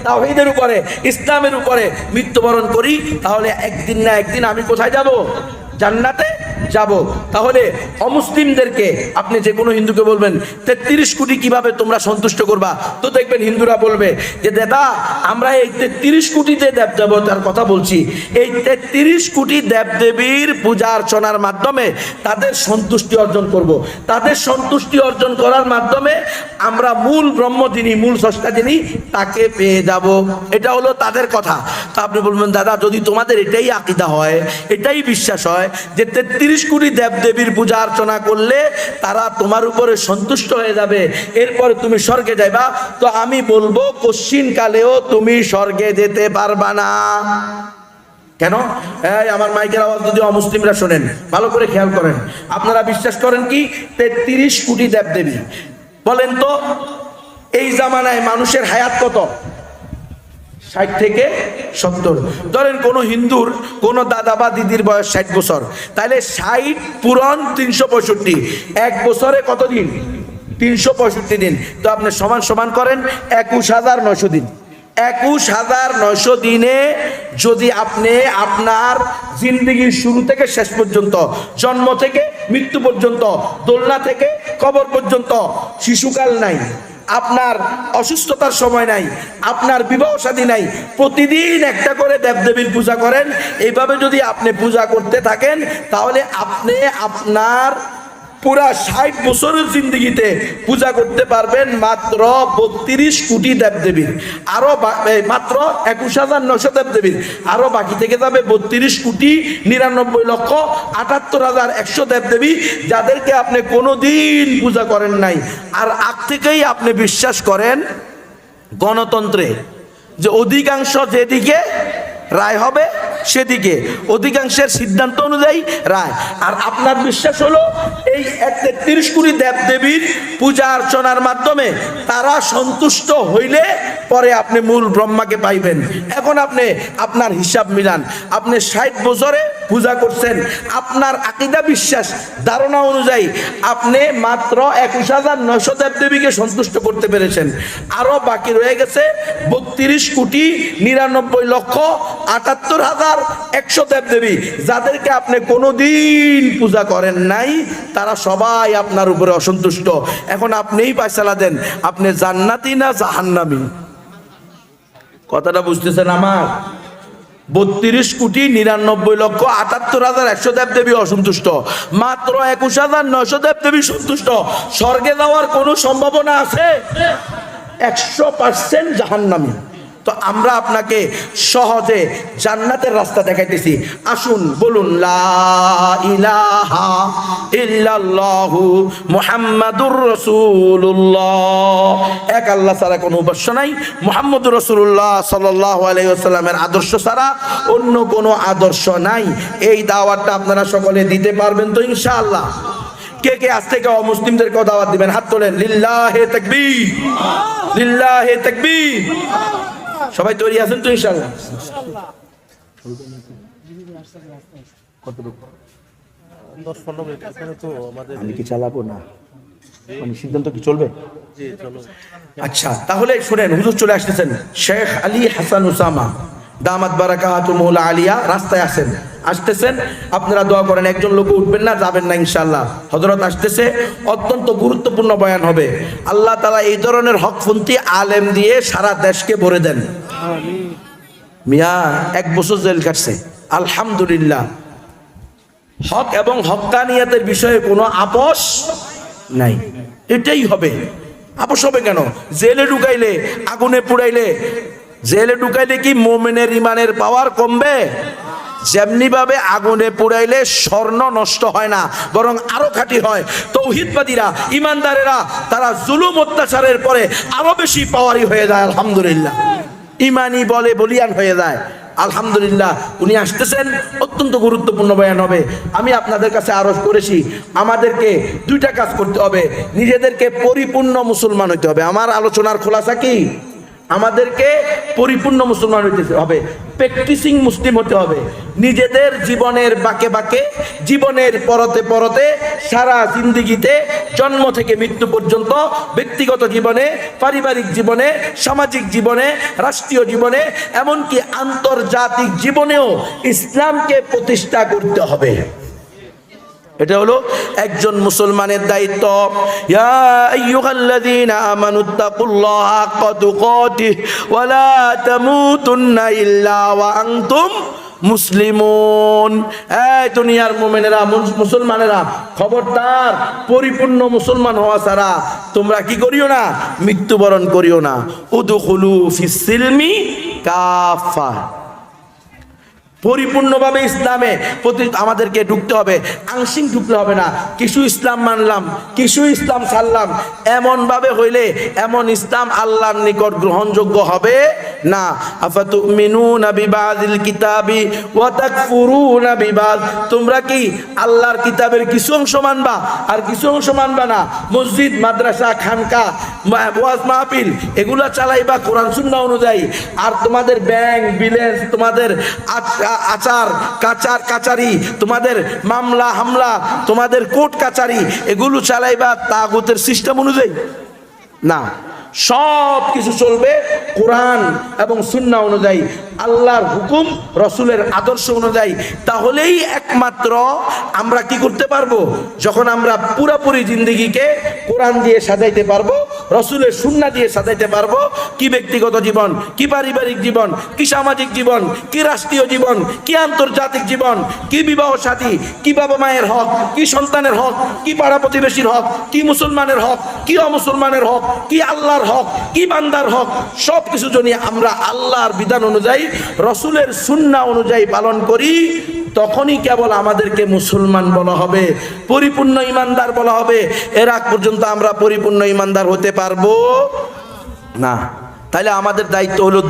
তাওহীদের উপরে ইসলামের উপরে মৃত্যুবরণ করি তাহলে একদিন না একদিন আমি কোথায় যাব? জান্নাতে যাব। তাহলে অমুসলিমদেরকে আপনি যে কোনো হিন্দুকে বলবেন, তেত্রিশ কোটি কীভাবে তোমরা সন্তুষ্ট করবা? তো দেখবেন হিন্দুরা বলবে যে, দাদা, আমরা এই তেত্রিশ কোটিতে দেব দেবতার কথা বলছি, এই তেত্রিশ কোটি দেবদেবীর পূজা অর্চনার মাধ্যমে তাদের সন্তুষ্টি অর্জন করব। তাদের সন্তুষ্টি অর্জন করার মাধ্যমে আমরা মূল ব্রহ্ম যিনি, মূল স্রষ্টা যিনি, তাকে পেয়ে যাব। এটা হলো তাদের কথা। তা আপনি বলবেন, দাদা, যদি তোমাদের এটাই আকিদা হয়, এটাই বিশ্বাস হয় যে তেত্রিশ কোটি দেবদেবীর পূজা অর্চনা করলে তারা তোমার উপরে সন্তুষ্ট হয়ে যাবে। এরপরে তুমি স্বর্গে যাইবা। তো আমি বলব, কশ্চিন কালেও তুমি স্বর্গে যেতে পারবা না। কেন? এই আমার মাইকের আওয়াজ যদি অমুসলিমরা শোনেন, ভালো করে খেয়াল করেন। আপনারা বিশ্বাস করেন কি? তেত্রিশ কোটি দেবদেবী। বলেন তো, এই জামানায় মানুষের হায়াত কত? ষাট থেকে সত্তর। ধরেন কোনো হিন্দুর কোনো দাদা বা দিদির বয়স ষাট বছর। তাহলে ষাট পূরণ তিনশো পঁয়ষট্টি। এক বছরে কতদিন তিনশো পঁয়ষট্টি দিন। তো আপনি সমান সমান করেন একুশ হাজার নয়শো দিন। একুশ হাজার নয়শো দিনে যদি আপনি আপনার জিন্দগির শুরু থেকে শেষ পর্যন্ত, জন্ম থেকে মৃত্যু পর্যন্ত, দোলনা থেকে কবর পর্যন্ত, শিশুকাল নাই। আপনার অসুস্থতার সময় নাই, আপনার বিবাহ সাথী নাই, প্রতিদিন একটা করে দেবদেবীর পূজা করেন। এইভাবে যদি আপনি পূজা করতে থাকেন, তাহলে আপনি আপনার পুরা ষাট বছরের জিন্দগিতে পূজা করতে পারবেন মাত্র বত্রিশ কোটি দেবদেবীর। আরও বা- মাত্র একুশ হাজার নশো দেবদেবীর। আরও বাকি থেকে যাবে বত্রিশ কোটি নিরানব্বই লক্ষ আটাত্তর হাজার একশো দেবদেবী যাদেরকে আপনি কোনোদিন পূজা করেন নাই। আর আগ থেকেই আপনি বিশ্বাস করেন গণতন্ত্রে যে অধিকাংশ যেদিকে রায় হবে সেদিকে। অধিকাংশের সিদ্ধান্ত অনুযায়ী রায়। আর আপনার বিশ্বাস হলো, এই তিরিশ কোটি দেবদেবীর পূজা অর্চনার মাধ্যমে তারা সন্তুষ্ট হইলে পরে আপনি মূল ব্রহ্মাকে পাইবেন। এখন আপনি আপনার হিসাব মিলান। আপনি ষাট বছরে পূজা করছেন। আপনার আকিদা বিশ্বাস, ধারণা অনুযায়ী আপনি মাত্র একুশ হাজার নশো দেবদেবীকে সন্তুষ্ট করতে পেরেছেন। আরও বাকি রয়ে গেছে বত্রিশ কোটি নিরানব্বই লক্ষ আটাত্তর হাজার একশো দেবদেবী যাদেরকে আপনি কোনোদিন পূজা করেন নাই, তারা সবাই আপনার উপরে অসন্তুষ্ট। এখন আপনিই পায়সালা দেন। আপনি জান্নাতি না জাহান্নামি? কথাটা বুঝতেছেন আমার? বত্রিশ কোটি নিরানব্বই লক্ষ আটাত্তর হাজার একশো দেব দেবী অসন্তুষ্ট। মাত্র একুশ হাজার নয়শো দেবদেবী সন্তুষ্ট। স্বর্গে যাওয়ার কোনো সম্ভাবনা আছে? একশো পার্সেন্ট জাহান্নামি। তো আমরা আপনাকে সহজে জান্নাতের রাস্তা দেখাইতেছি। আসুন, বলুন মুহাম্মাদুর রাসূলুল্লাহ। এক আল্লাহ ছাড়া কোনো উপাস্য নাই। মুহাম্মদুর রাসূলুল্লাহ সাল্লাল্লাহু আলাইহি আদর্শ ছাড়া অন্য কোনো আদর্শ নাই। এই দাওয়াতটা আপনারা সকলে দিতে পারবেন তো ইনশাআল্লাহ। কে কে আজ থেকে অমুসলিমদেরকেও দাওয়াত দিবেন? হাত তোলেন। লিল্লাহে তাকবীর। লিল্লাহে তাকবীর। সবাই তৈরি আছেন তো আমি কি চালাবো না? মানে সিদ্ধান্ত কি চলবে? আচ্ছা তাহলে শুনেন হুজুর চলে আসতেছেন। শেখ আলী হাসান উসামা দামাত আলিয়া রাস্তায় আসেন আসতেছেন আপনারা দোয়া করেন একজন লোক উঠবেন না যাবেন না ইনশাল্লাহ হজরত আসতেছে অত্যন্ত গুরুত্বপূর্ণ বয়ান হবে। আল্লাহ তালা এই ধরনের হকপন্থী আলেম দিয়ে সারা দেশকে ভরে দেন। মিয়া এক বছর জেল কাটছে। আলহামদুলিল্লাহ। হক এবং হক্কানিয়াতের বিষয়ে কোনো আপোষ নাই। এটাই হবে। আপোষ হবে কেন? জেলে ঢুকাইলে আগুনে পুড়াইলে জেলে ঢুকাইলে কি মোমেনের ইমানের পাওয়ার কমবে? যেমনি ভাবে আগুনে পুড়াইলে স্বর্ণ নষ্ট হয় না, বরং আরও খাঁটি হয়। তৌহিদবাদীরা, ইমানদারেরা, তারা জুলুম অত্যাচারের পরে আরও বেশি পাওয়ারি হয়ে যায়, আলহামদুলিল্লাহ। ইমানি বলে বলিয়ান হয়ে যায়। আলহামদুলিল্লাহ, উনি আসতেছেন, অত্যন্ত গুরুত্বপূর্ণ বয়ান হবে। আমি আপনাদের কাছে আরজ করেছি, আমাদেরকে দুইটা কাজ করতে হবে। নিজেদেরকে পরিপূর্ণ মুসলমান হইতে হবে। আমার আলোচনার খোলাসা কি? আমাদেরকে পরিপূর্ণ মুসলমান হইতে হবে প্র্যাকটিসিং মুসলিম হতে হবে। নিজেদের জীবনের বাকে বাকে, জীবনের পরতে পরতে, সারা জিন্দিগিতে জন্ম থেকে মৃত্যু পর্যন্ত ব্যক্তিগত জীবনে, পারিবারিক জীবনে, সামাজিক জীবনে, রাষ্ট্রীয় জীবনে, এমনকি আন্তর্জাতিক জীবনেও ইসলামকে প্রতিষ্ঠা করতে হবে। এটা হলো একজন মুসলমানের দায়িত্ব। মুসলিমুন। এই দুনিয়ার মুমিনেরা, মুস- মুসলমানেরা, খবরদার, পরিপূর্ণ মুসলমান হওয়া ছাড়া তোমরা কি করিও না? মৃত্যুবরণ করিও না। উদখুলু ফিস সিলমি কাফা পরিপূর্ণভাবে ইসলামে প্রতি আমাদেরকে ঢুকতে হবে। আংশিক ঢুকতে হবে না। কিছু ইসলাম মানলাম, কিছু ইসলাম ছাড়লাম। এমনভাবে হইলে এমন ইসলাম আল্লাহর নিকট গ্রহণযোগ্য হবে না। কিতাবি তোমরা কি আল্লাহর কিতাবের কিছু অংশ মানবা? আর কিছু অংশ মানবা না? মসজিদ, মাদ্রাসা, খানকা ওয়াজ মাহফিল, এগুলা চালাইবা কোরআন সুন্নাহ অনুযায়ী। আর তোমাদের ব্যাংক বিলেন্স তোমাদের আচ- আ- আচার, কাচার কাচারি, তোমাদের মামলা, হামলা, তোমাদের কোর্ট কাচারি, এগুলো চালাইবা তাগুতের সিস্টেম অনুযায়ী। না সব কিছু চলবে কোরআন এবং সুন্না অনুযায়ী, আল্লাহর হুকুম, রসুলের আদর্শ অনুযায়ী। তাহলেই একমাত্র আমরা কি করতে পারব? যখন আমরা পুরাপুরি জিন্দিগিকে কোরআন দিয়ে সাজাইতে পারব, রসুলের সুন্না দিয়ে সাজাইতে পারব, কি ব্যক্তিগত জীবন, কি পারিবারিক জীবন, কি সামাজিক জীবন, কি রাষ্ট্রীয় জীবন, কি আন্তর্জাতিক জীবন, কি বিবাহ সাথী, কি বাবা মায়ের হক, কি সন্তানের হক, কি পাড়া প্রতিবেশীর হক, কি মুসলমানের হক, কি অমুসলমানের হক, কি আল্লাহর হক, কি বান্দার হক সব কিছু যদি আমরা আল্লাহর বিধান অনুযায়ী, রসুলের সুন্না অনুযায়ী পালন করি, তখনই কেবল আমাদেরকে মুসলমান বলা হবে, পরিপূর্ণ ইমানদার বলা হবে। এর আগ পর্যন্ত আমরা পরিপূর্ণ ইমানদার হতে পারব? না। তাহলে আমাদের দায়িত্ব হলো